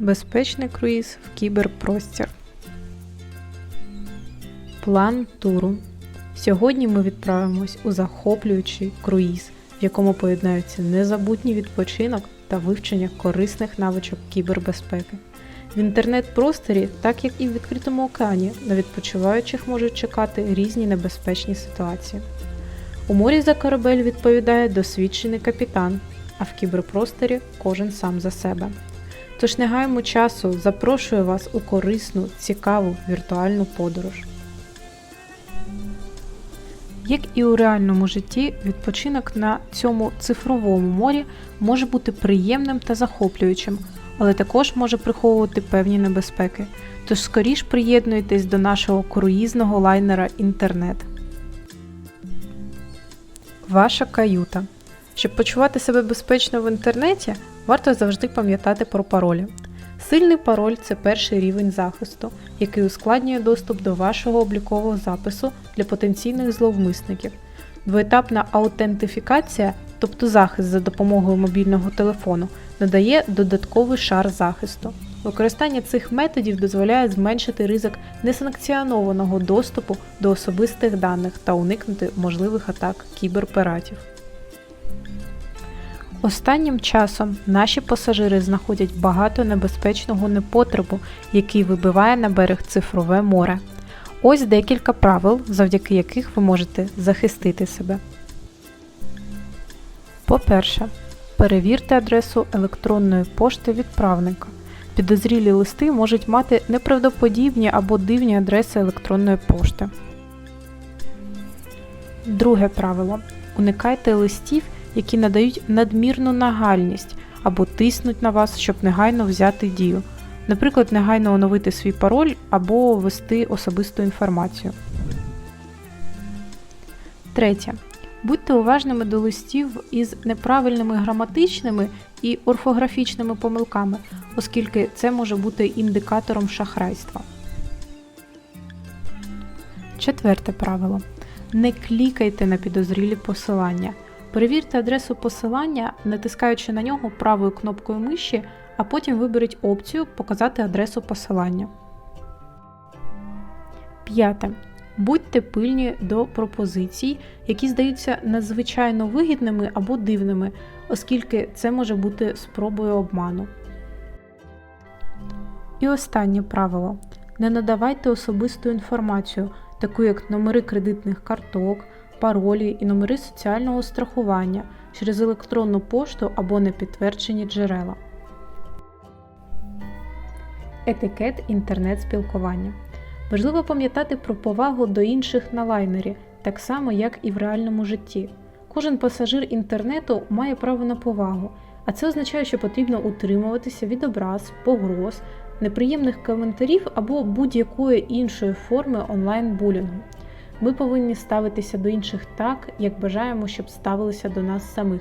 Безпечний круїз в кіберпростір. План туру. Сьогодні ми відправимось у захоплюючий круїз, в якому поєднаються незабутній відпочинок та вивчення корисних навичок кібербезпеки. В інтернет-просторі, так як і в відкритому океані, на відпочиваючих можуть чекати різні небезпечні ситуації. У морі за корабель відповідає досвідчений капітан, а в кіберпросторі кожен сам за себе. Тож не гаємо часу, запрошую вас у корисну, цікаву віртуальну подорож. Як і у реальному житті, відпочинок на цьому цифровому морі може бути приємним та захоплюючим, але також може приховувати певні небезпеки. Тож скоріш приєднуйтесь до нашого круїзного лайнера інтернет. Ваша каюта. Щоб почувати себе безпечно в інтернеті, варто завжди пам'ятати про паролі. Сильний пароль це перший рівень захисту, який ускладнює доступ до вашого облікового запису для потенційних зловмисників. Двоетапна аутентифікація, тобто захист за допомогою мобільного телефону, надає додатковий шар захисту. Використання цих методів дозволяє зменшити ризик несанкціонованого доступу до особистих даних та уникнути можливих атак кіберпиратів. Останнім часом наші пасажири знаходять багато небезпечного непотребу, який вибиває на берег цифрове море. Ось декілька правил, завдяки яких ви можете захистити себе. По-перше, перевірте адресу електронної пошти відправника. Підозрілі листи можуть мати неправдоподібні або дивні адреси електронної пошти. Друге правило. Уникайте листів, які надають надмірну нагальність або тиснуть на вас, щоб негайно взяти дію. Наприклад, негайно оновити свій пароль або ввести особисту інформацію. Третє. Будьте уважними до листів із неправильними граматичними і орфографічними помилками, оскільки це може бути індикатором шахрайства. Четверте правило. Не клікайте на підозрілі посилання. Перевірте адресу посилання, натискаючи на нього правою кнопкою миші, а потім виберіть опцію Показати адресу посилання. П'яте. Будьте пильні до пропозицій, які здаються надзвичайно вигідними або дивними, оскільки це може бути спробою обману. І останнє правило: не надавайте особисту інформацію, таку як номери кредитних карток, паролі і номери соціального страхування через електронну пошту або непідтверджені джерела. Етикет інтернет-спілкування. Важливо пам'ятати про повагу до інших на лайнері, так само як і в реальному житті. Кожен пасажир інтернету має право на повагу, а це означає, що потрібно утримуватися від образ, погроз, неприємних коментарів або будь-якої іншої форми онлайн-булінгу. Ми повинні ставитися до інших так, як бажаємо, щоб ставилися до нас самих.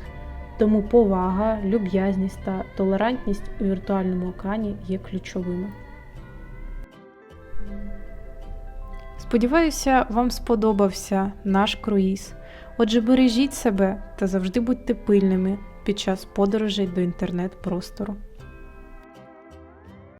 Тому повага, люб'язність та толерантність у віртуальному океані є ключовими. Сподіваюся, вам сподобався наш круїз. Отже, бережіть себе та завжди будьте пильними під час подорожей до інтернет-простору.